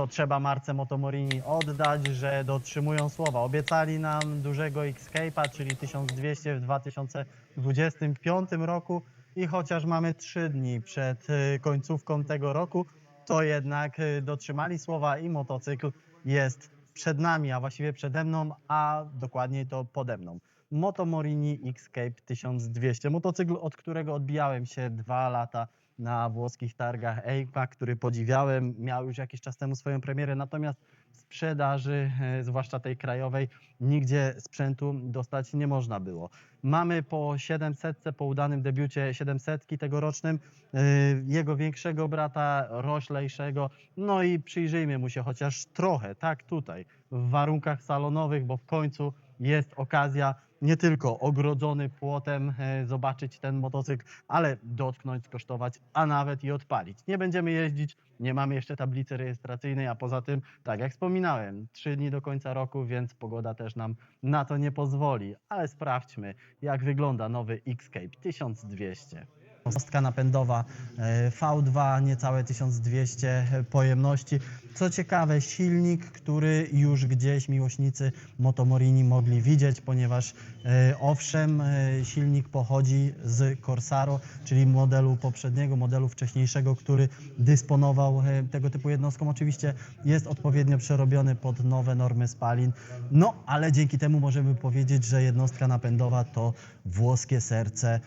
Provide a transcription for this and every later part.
to trzeba marce Motomorini oddać, że dotrzymują słowa. Obiecali nam dużego Escape'a, czyli 1200 w 2025 roku i chociaż mamy 3 dni przed y, końcówką tego roku, to jednak y, dotrzymali słowa i motocykl jest przed nami, a właściwie przede mną, a dokładniej to pode mną. Moto Morini Escape 1200. Motocykl, od którego odbijałem się dwa lata na włoskich targach EIPA, który podziwiałem. Miał już jakiś czas temu swoją premierę, natomiast sprzedaży, e, zwłaszcza tej krajowej, nigdzie sprzętu dostać nie można było. Mamy po 700, po udanym debiucie 700 tegorocznym, e, jego większego brata, roślejszego, no i przyjrzyjmy mu się chociaż trochę, tak tutaj, w warunkach salonowych, bo w końcu jest okazja nie tylko ogrodzony płotem e, zobaczyć ten motocykl, ale dotknąć, skosztować, a nawet i odpalić. Nie będziemy jeździć, nie mamy jeszcze tablicy rejestracyjnej, a poza tym, tak jak wspominałem, trzy dni do końca roku, więc pogoda też nam na to nie pozwoli. Ale sprawdźmy, jak wygląda nowy Xscape 1200. Jednostka napędowa e, V2, niecałe 1200 pojemności. Co ciekawe, silnik, który już gdzieś miłośnicy Motomorini mogli widzieć, ponieważ e, owszem, e, silnik pochodzi z Corsaro, czyli modelu poprzedniego, modelu wcześniejszego, który dysponował tego typu jednostką. Oczywiście jest odpowiednio przerobiony pod nowe normy spalin, no ale dzięki temu możemy powiedzieć, że jednostka napędowa to włoskie serce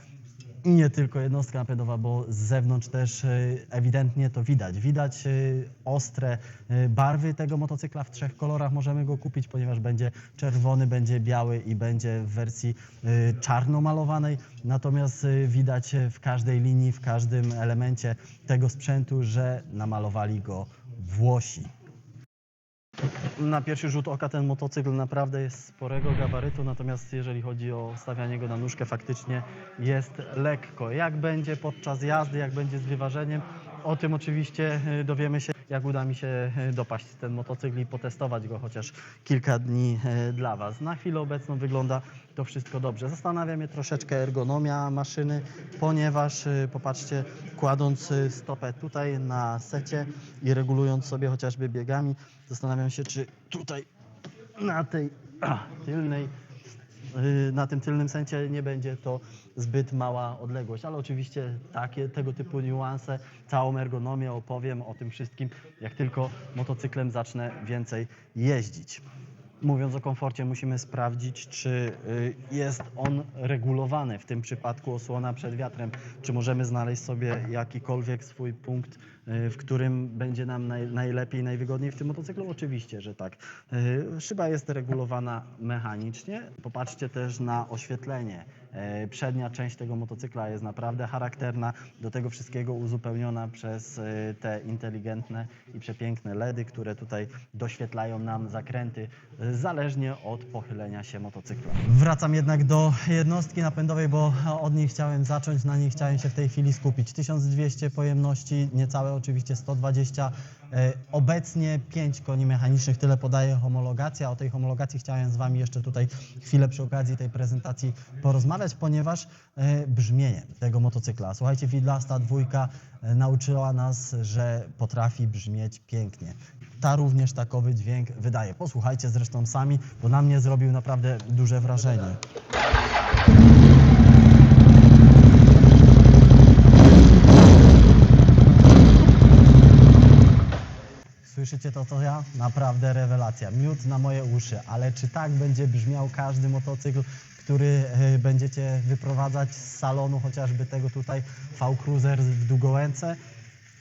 i nie tylko jednostka napędowa, bo z zewnątrz też e, ewidentnie to widać. Widać e, ostre e, barwy tego motocykla w trzech kolorach. Możemy go kupić, ponieważ będzie czerwony, będzie biały i będzie w wersji czarno malowanej. Natomiast widać w każdej linii, w każdym elemencie tego sprzętu, że namalowali go Włosi. Na pierwszy rzut oka ten motocykl naprawdę jest sporego gabarytu, natomiast jeżeli chodzi o stawianie go na nóżkę, faktycznie jest lekko. Jak będzie podczas jazdy, jak będzie z wyważeniem, o tym oczywiście e, dowiemy się, jak uda mi się e, dopaść ten motocykl i potestować go chociaż kilka dni e, dla Was. Na chwilę obecną wygląda to wszystko dobrze. Zastanawia mnie troszeczkę ergonomia maszyny, ponieważ e, popatrzcie, kładąc stopę tutaj na secie i regulując sobie chociażby biegami, zastanawiam się, czy tutaj na tej a, tylnej na tym tylnym sensie nie będzie to zbyt mała odległość, ale oczywiście takie, tego typu niuanse, całą ergonomię opowiem o tym wszystkim, jak tylko motocyklem zacznę więcej jeździć. Mówiąc o komforcie, musimy sprawdzić, czy y, jest on regulowany, w tym przypadku osłona przed wiatrem, czy możemy znaleźć sobie jakikolwiek swój punkt, y, w którym będzie nam naj, najlepiej, najwygodniej w tym motocyklu? Oczywiście, że tak. Y, Szyba jest regulowana mechanicznie. Popatrzcie też na oświetlenie. E, Przednia część tego motocykla jest naprawdę charakterna, do tego wszystkiego uzupełniona przez e, te inteligentne i przepiękne LEDy, które tutaj doświetlają nam zakręty, zależnie od pochylenia się motocykla. Wracam jednak do jednostki napędowej, bo od niej chciałem zacząć, na niej chciałem się w tej chwili skupić. 1200 pojemności, niecałe oczywiście 120 E, Obecnie 5 koni mechanicznych, tyle podaje homologacja. O tej homologacji chciałem z Wami jeszcze tutaj chwilę przy okazji tej prezentacji porozmawiać, ponieważ e, brzmienie tego motocykla. Słuchajcie, Widlasta dwójka e, nauczyła nas, że potrafi brzmieć pięknie. Ta również takowy dźwięk wydaje. Posłuchajcie zresztą sami, bo na mnie zrobił naprawdę duże wrażenie. Słyszycie to, co ja? Naprawdę rewelacja. Miód na moje uszy. Ale czy tak będzie brzmiał każdy motocykl, który e, będziecie wyprowadzać z salonu, chociażby tego tutaj V-Cruiser w Długołęce?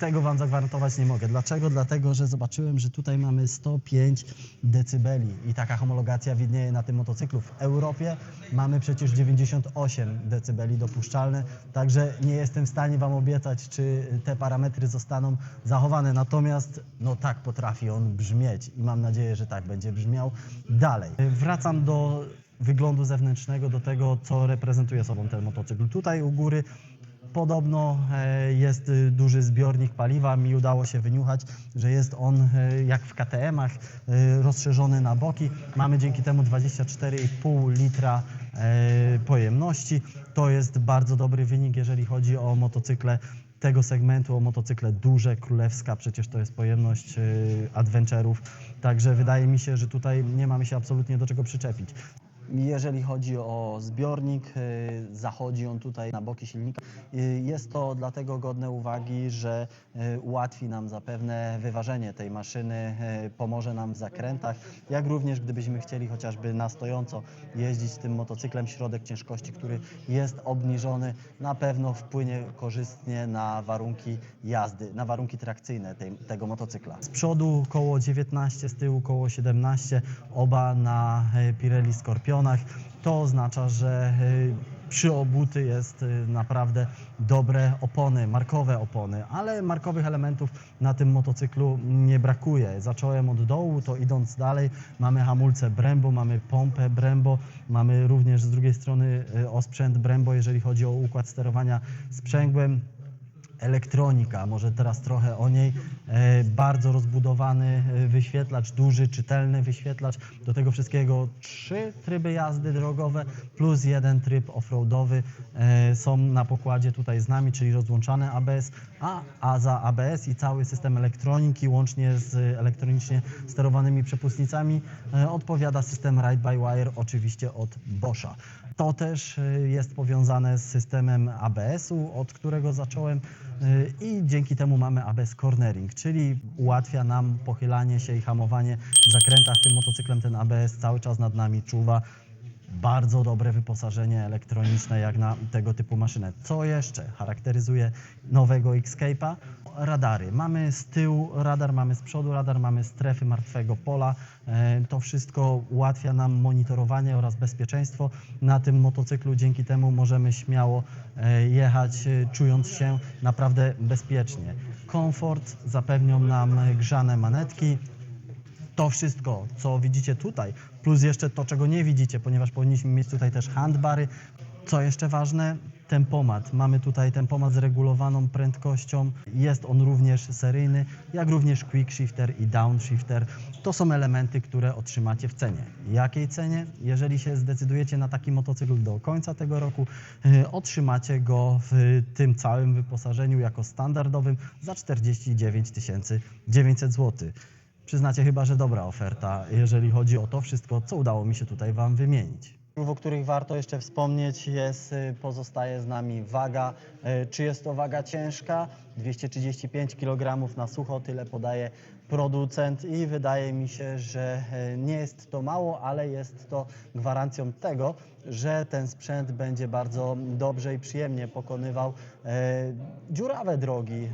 Tego Wam zagwarantować nie mogę. Dlaczego? Dlatego, że zobaczyłem, że tutaj mamy 105 decybeli i taka homologacja widnieje na tym motocyklu. W Europie mamy przecież 98 decybeli dopuszczalne, także nie jestem w stanie Wam obiecać, czy te parametry zostaną zachowane. Natomiast no tak potrafi on brzmieć i mam nadzieję, że tak będzie brzmiał dalej. Wracam do wyglądu zewnętrznego, do tego, co reprezentuje sobą ten motocykl. Tutaj u góry Podobno e, jest y, duży zbiornik paliwa. Mi udało się wyniuchać, że jest on e, jak w KTM-ach e, rozszerzony na boki. Mamy dzięki temu 24,5 litra pojemności. To jest bardzo dobry wynik, jeżeli chodzi o motocykle tego segmentu, o motocykle duże, królewska, przecież to jest pojemność adventure'ów, także wydaje mi się, że tutaj nie mamy się absolutnie do czego przyczepić. Jeżeli chodzi o zbiornik, y, zachodzi on tutaj na boki silnika. Y, Jest to dlatego godne uwagi, że y, ułatwi nam zapewne wyważenie tej maszyny, pomoże nam w zakrętach, jak również gdybyśmy chcieli chociażby na stojąco jeździć tym motocyklem, środek ciężkości, który jest obniżony, na pewno wpłynie korzystnie na warunki jazdy, na warunki trakcyjne tej, tego motocykla. Z przodu koło 19, z tyłu koło 17, oba na Pirelli To oznacza, że e, przy obuty jest e, naprawdę dobre opony, markowe opony, ale markowych elementów na tym motocyklu nie brakuje. Zacząłem od dołu, to idąc dalej mamy hamulce Brembo, mamy pompę Brembo, mamy również z drugiej strony e, osprzęt Brembo, jeżeli chodzi o układ sterowania sprzęgłem elektronika, może teraz trochę o niej. E, bardzo rozbudowany e, wyświetlacz, duży, czytelny wyświetlacz. Do tego wszystkiego trzy tryby jazdy drogowe plus jeden tryb offroadowy e, są na pokładzie tutaj z nami, czyli rozłączane ABS, a, a za ABS i cały system elektroniki łącznie z elektronicznie sterowanymi przepustnicami odpowiada system Ride-by-Wire oczywiście od Boscha. To też jest powiązane z systemem ABS-u, od którego zacząłem i dzięki temu mamy ABS Cornering, czyli ułatwia nam pochylanie się i hamowanie w zakrętach. Tym motocyklem ten ABS cały czas nad nami czuwa. Bardzo dobre wyposażenie elektroniczne jak na tego typu maszynę. Co jeszcze charakteryzuje nowego Xscape'a? Radary. Mamy z tyłu radar, mamy z przodu radar, mamy strefy martwego pola. E, To wszystko ułatwia nam monitorowanie oraz bezpieczeństwo na tym motocyklu. Dzięki temu możemy śmiało e, jechać, e, czując się naprawdę bezpiecznie. Komfort zapewnią nam grzane manetki, to wszystko, co widzicie tutaj, plus jeszcze to, czego nie widzicie, ponieważ powinniśmy mieć tutaj też handbary. Co jeszcze ważne? Tempomat. Mamy tutaj tempomat z regulowaną prędkością. Jest on również seryjny, jak również quick shifter i downshifter. To są elementy, które otrzymacie w cenie. Jakiej cenie? Jeżeli się zdecydujecie na taki motocykl do końca tego roku, y, otrzymacie go w tym całym wyposażeniu jako standardowym za 49 900 zł. Przyznacie chyba, że dobra oferta, jeżeli chodzi o to wszystko, co udało mi się tutaj Wam wymienić. O których warto jeszcze wspomnieć jest, y, pozostaje z nami waga. Y, Czy jest to waga ciężka? 235 kg na sucho, tyle podaje producent i wydaje mi się, że y, nie jest to mało, ale jest to gwarancją tego, że ten sprzęt będzie bardzo dobrze i przyjemnie pokonywał e, dziurawe drogi,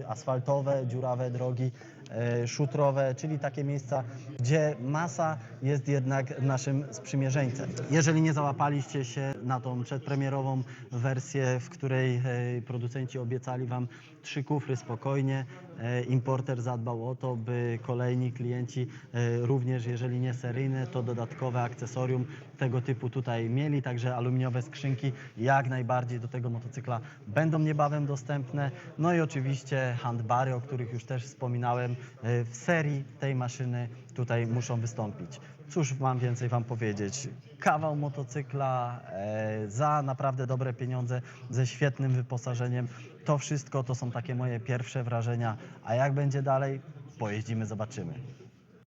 e, asfaltowe, dziurawe drogi e, szutrowe, czyli takie miejsca, gdzie masa jest jednak naszym sprzymierzeńcem. Jeżeli nie załapaliście się na tą przedpremierową wersję, w której e, producenci obiecali Wam trzy kufry spokojnie, e, importer zadbał o to, by kolejni klienci e, również, jeżeli nie seryjne, to dodatkowe akcesorium tego typu tutaj mieli, także aluminiowe skrzynki jak najbardziej do tego motocykla będą niebawem dostępne. No i oczywiście handbary, o których już też wspominałem, e, w serii tej maszyny tutaj muszą wystąpić. Cóż mam więcej Wam powiedzieć? Kawał motocykla e, za naprawdę dobre pieniądze, ze świetnym wyposażeniem. To wszystko to są takie moje pierwsze wrażenia. A jak będzie dalej? Pojeździmy, zobaczymy.